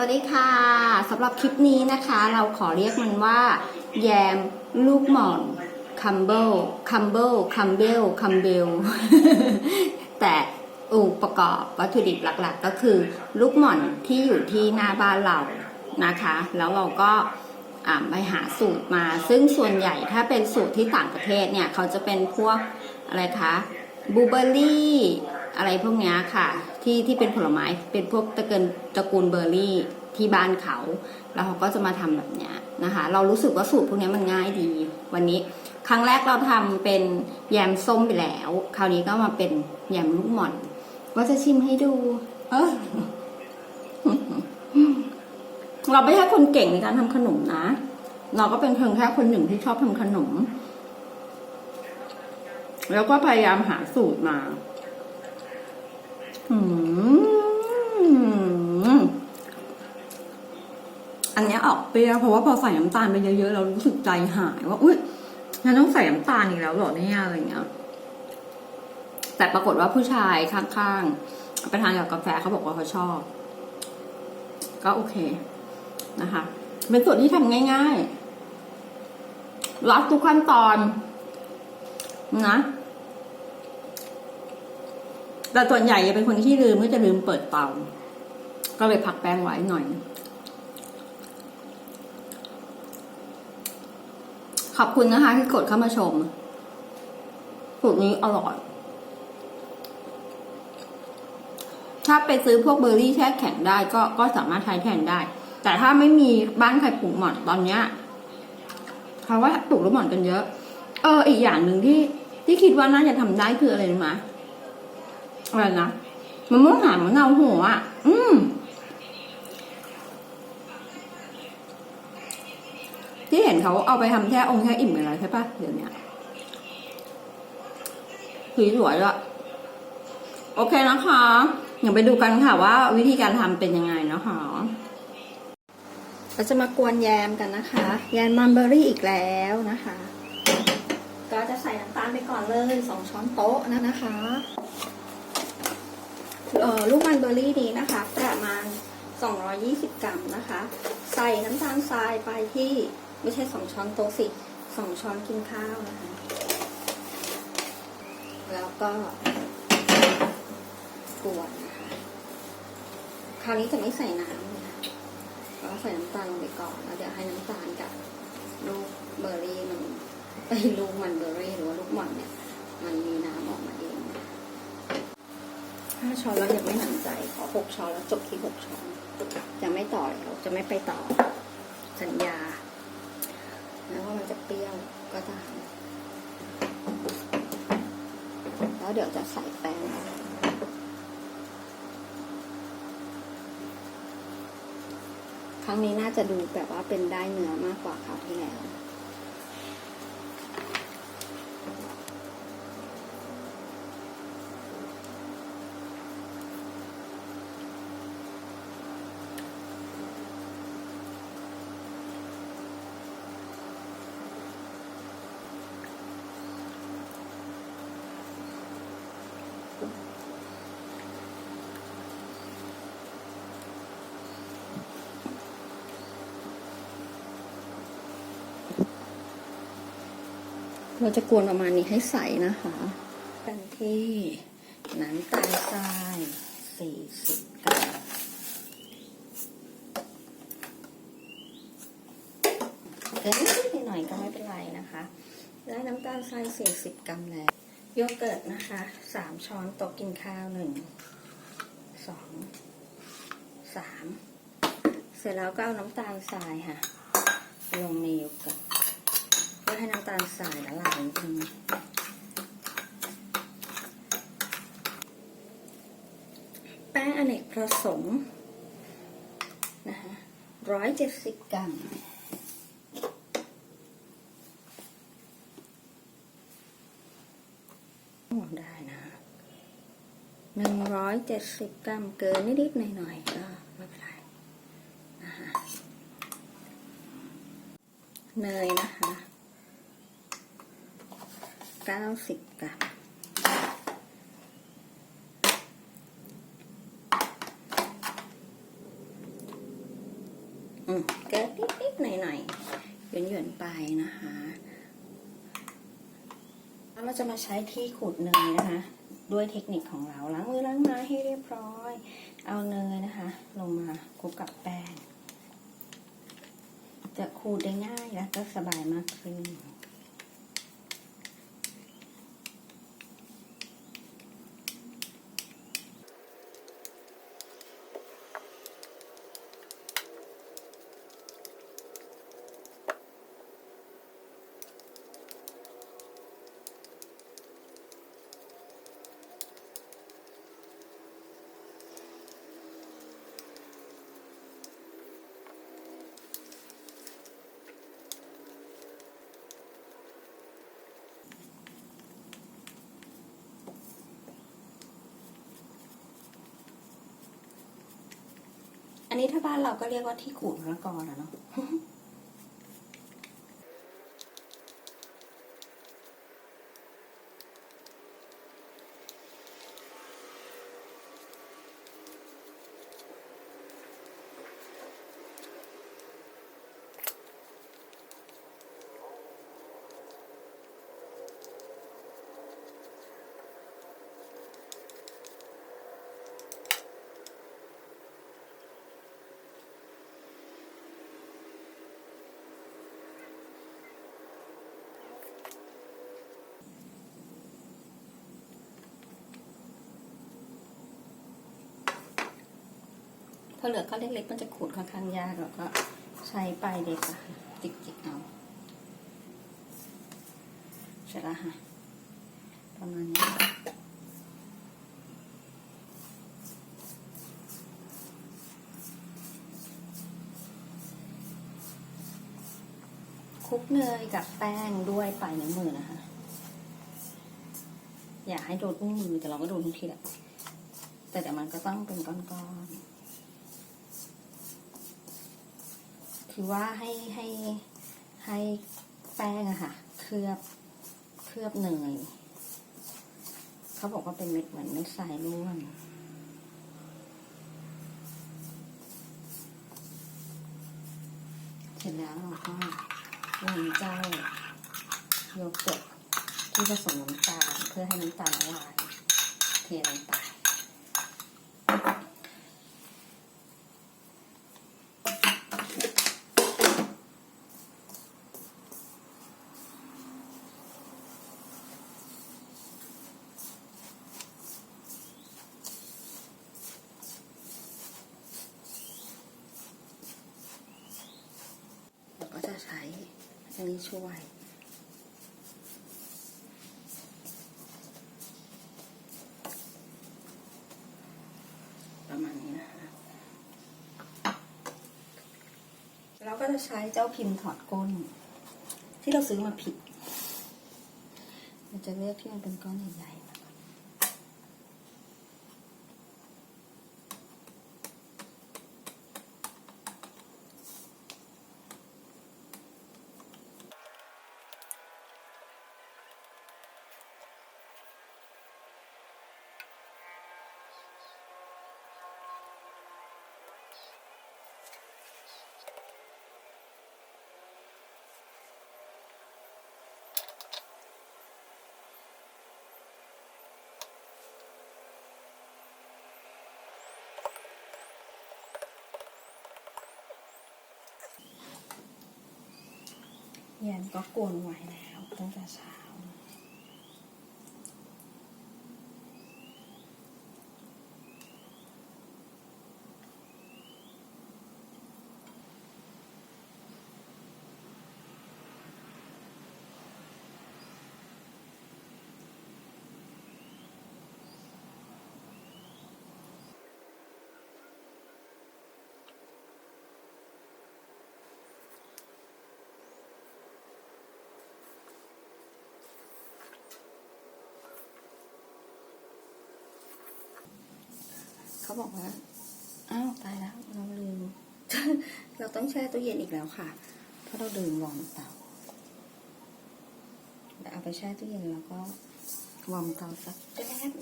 วัสดีค่ะสำหรับคลิปนี้นะคะ เราขอเรียกมันว่า แยมลูกหม่อนคัมเบิลคัมเบิลคัมเบลคัมเบลแต่องค์ประกอบวัตถุดิบหลักๆ ก็คือ ลูกหม่อนที่อยู่ที่หน้าบ้านเรานะคะ แล้วเราก็ไปหาสูตรมา ซึ่งส่วนใหญ่ถ้าเป็นสูตรที่ต่างประเทศเนี่ย เขาจะเป็นพวกอะไรคะบูเบอรี่ อะไรพวกนี้ค่ะ ที่ที่เป็นผลไม้เป็นพวกตะเกินตระกูลเบอร์รี่ที่บ้านเขา แล้วเขาก็จะมาทำแบบนี้นะคะ เรารู้สึกว่าสูตรพวกนี้มันง่ายดี วันนี้ครั้งแรกเราทำเป็นแยมส้มไปแล้ว คราวนี้ก็มาเป็นแยมลูกหม่อน ว่าจะชิมให้ดู เออเราไม่ใช่คนเก่งในการทำขนมนะ เราก็เป็นเพียงแค่คนหนึ่งที่ชอบทำขนม แล้วก็พยายามหาสูตรมา อันนี้ออกเปรี้ยวเพราะว่าพอใส่น้ำตาลไปเยอะๆเรารู้สึกใจหายว่า อุ้ยงั้นต้องใส่น้ำตาลอีกแล้วเหรอเนี่ยอะไรเงี้ย แต่ปรากฏว่าผู้ชายข้างๆไปทานกับกาแฟเขาบอกว่าเขาชอบ ก็โอเคนะคะ เป็นส่วนที่ทำง่ายๆรัดทุกขั้นตอนนะ แต่ส่วนใหญ่จะเป็นคนที่ลืมก็จะลืมเปิดเตา ก็เลยพักแป้งไว้หน่อย ขอบคุณนะคะที่กดเข้ามาชม สูตรนี้อร่อย ถ้าไปซื้อพวกเบอร์รี่แช่แข็งได้ก็ก็สามารถใช้แทนได้ แต่ถ้าไม่มีบ้านใครปลูกหม่อนตอนเนี้ยเขาว่าปลูกลูกหม่อนกันเยอะ เออ อีกอย่างหนึ่งที่ที่คิดว่าน่าจะทำได้คืออะไรรู้ไหม อะไรนะมะม่วงหามะนาวหัวอะ อืมที่เห็นเขาเอาไปทำแค่องค์แค่อิ่มอะไรใช่ปะเดี๋ยวนี้สีสวยด้วยโอเคนะคะเดี๋ยวไปดูกันค่ะว่าวิธีการทำเป็นยังไงนะคะเราจะมากวนแยมกันนะคะ แยมมันเบอรี่อีกแล้วนะคะ ก็จะใส่น้ำตาลไปก่อนเลยสองช้อนโต๊ะนะนะคะ ลูกมันเบอร์รี่นี้นะคะประมาณ 220 กรัมนะคะ ใส่น้ำตาลทรายไปที่ไม่ใช่ 2 ช้อนโต๊ะสิ 2 ช้อนกินข้าวนะคะ แล้วก็กวนนะคะ คราวนี้จะไม่ใส่น้ำนะคะก็ใส่น้ำตาลลงไปก่อนแล้วเดี๋ยวให้น้ำตาลกับลูกเบอร์รี่มันไอ้ลูกมันเบอร์รี่หรือว่าลูกหม่อนเนี่ย มันมีน้ำออกมา ห้าช้อนแล้วยังไม่หนำใจ ขอหกช้อนแล้วจบที่หกช้อนจะไม่ต่อแล้วจะไม่ไปต่อ สัญญา แล้วว่ามันจะเปรี้ยวก็ตามแล้วเดี๋ยวจะใส่แป้งครั้งนี้น่าจะดูแบบว่าเป็นได้เนื้อมากกว่าคราวที่แล้ว เราจะกวนประมาณนี้ให้ใสนะคะกันที่น้ำตาลทราย40กรัมเกินนิดหน่อยก็ไม่เป็นไรนะคะ ได้น้ำตาลทราย40 กรัมแล้ว โยเกิร์ตนะคะ 3 ช้อนโต๊ะกินข้าว 1 2 3 เสร็จแล้วก็เอาน้ำตาลทรายค่ะ ลงในโยเกิร์ต พื่อให้น้ำตาลทรายละลายจริงแป้งอเนกประสงค์นะคะร้อยเจ็ดสิบกรัมได้นะหนึ่งร้อยเจ็ดสิบกรัมเกินนิดๆหน่อยๆก็ไม่เป็นไรนะคะเนยนะคะ เก้าสิบกรัมอืมเกิดนิดๆหน่อยๆหย่อนๆไปนะคะ แล้วเราจะมาใช้ที่ขูดเนยนะคะ ด้วยเทคนิคของเราล้างมือล้างไม้ให้เรียบร้อย เอาเนยนะคะ ลงมาคลุกกับแป้งจะขูดได้ง่ายและก็สบายมากขึ้น อันนี้ถ้าบ้านเราก็เรียกว่าที่ขูดมะละกอนะเนาะ อเหลือก้อนเล็กๆมันจะขูดค่อนข้างยากเราก็ใช้ปลายเด็กอะจิกๆเอาเสร็จแล้วค่ะประมาณนี้คลุกเนยกับแป้งด้วยปลายนิ้วมือนะคะ อย่าให้โดนอุ้งมือแต่เราก็โดนทุกทีแหละแต่เดี๋ยวมันก็ต้องเป็นก้อนๆ คือว่าให้ให้ให้แป้งอะค่ะ เคลือบเคลือบเนยเขาบอกว่าเป็นเม็ดเหมือนเม็ดทรายร่วนเสร็จแล้วเราก็วนเจ้าโยเกิร์ตที่ผสมน้ำตาลเพื่อให้น้ำตาลละลายเทลงไป จะใช้อันนี้ช่วย ประมาณนี้นะคะ เราก็จะใช้เจ้าพิมพ์ถอดก้น ที่เราซื้อมาผิด เราจะเลือกที่มันเป็นก้อนใหญ่ๆ เย็นก็กวนไว้แล้วตั้งแต่เช้า บอกว่า อ้าวตายแล้วเราลืม เราต้องแช่ตู้เย็นอีกแล้วค่ะ เพราะเราดื่มวอร์มเตาเอาไปแช่ตู้เย็นแล้วก็วอร์มเตาสักแป๊บ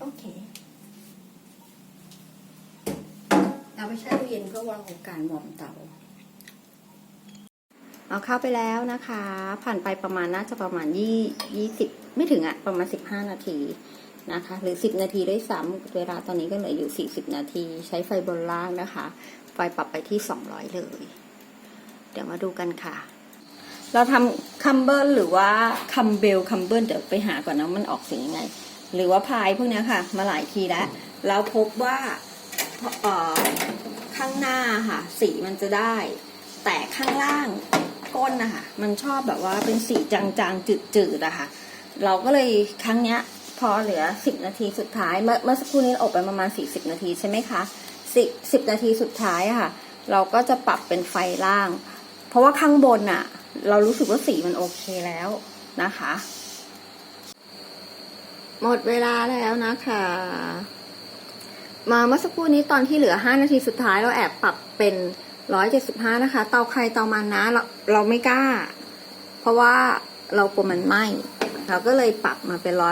โอเค เอาไปแช่ตู้เย็นเพื่อวางของการวอร์มเตา เอาเข้าไปแล้วนะคะ ผ่านไปประมาณน่าจะประมาณยี่ยี่สิบไม่ถึงอะประมาณสิบห้านาทีนะคะ หรือสิบนาทีด้วยซ้ำเวลาตอนนี้ก็เหลืออยู่สี่สิบนาที ใช้ไฟบนล่างนะคะ ไฟปรับไปที่สองร้อยเลย เดี๋ยวมาดูกันค่ะ เราทำคัมเบิลหรือว่าคัมเบลคัมเบิลเดี๋ยวไปหาก่อนนะมันออกเสียงยังไง หรือว่าพายพวกนี้ค่ะ มาหลายทีแล้วเราพบว่าข้างหน้าค่ะ สีมันจะได้ แต่ข้างล่าง ก้นนะคะมันชอบแบบว่าเป็นสีจางๆ จืดๆอะค่ะ เราก็เลยครั้งเนี้ยพอเหลือสิบนาทีสุดท้าย เมื่อเมื่อสักครู่นี้อบไปประมาณสี่สิบนาทีใช่ไหมคะสิสิบนาทีสุดท้ายอะค่ะ เราก็จะปรับเป็นไฟล่าง เพราะว่าข้างบนอะเรารู้สึกว่าสีมันโอเคแล้วนะคะ หมดเวลาแล้วนะคะ มาเมื่อสักครู่นี้ตอนที่เหลือ 5 นาทีสุดท้ายเราแอบปรับเป็น 175นะคะ เตาใครเตามันนะ เราเราไม่กล้า เพราะว่าเรากลัวมันไหม้เราก็เลยปรับมาเป็น195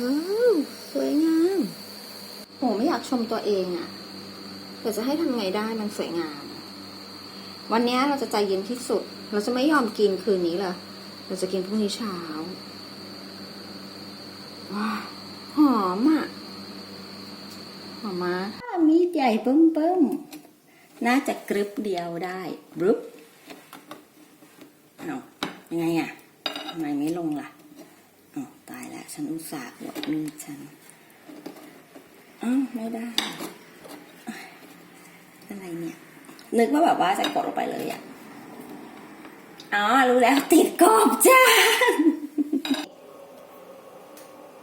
ว้าวสวยงามโหไม่อยากชมตัวเองอะแต่จะให้ทำไงได้มันสวยงาม วันนี้เราจะใจเย็นที่สุด เราจะไม่ยอมกินคืนนี้เลยเราจะกินพรุ่งนี้เช้าว้าวหอมอะ หอมามีดใหญ่เบิ่มๆ น่าจะกรึบเดียวได้บรึบเอายังไงอะทำไมไม่ลงล่ะอ๋อตายแล้วฉันอุตส่าห์หลบมีดฉันอ้าวไม่ได้ อะไรเนี่ย นึกว่าแบบว่าจะกดลงไปเลยอะ อ๋อ รู้แล้วติดกรอบจ้า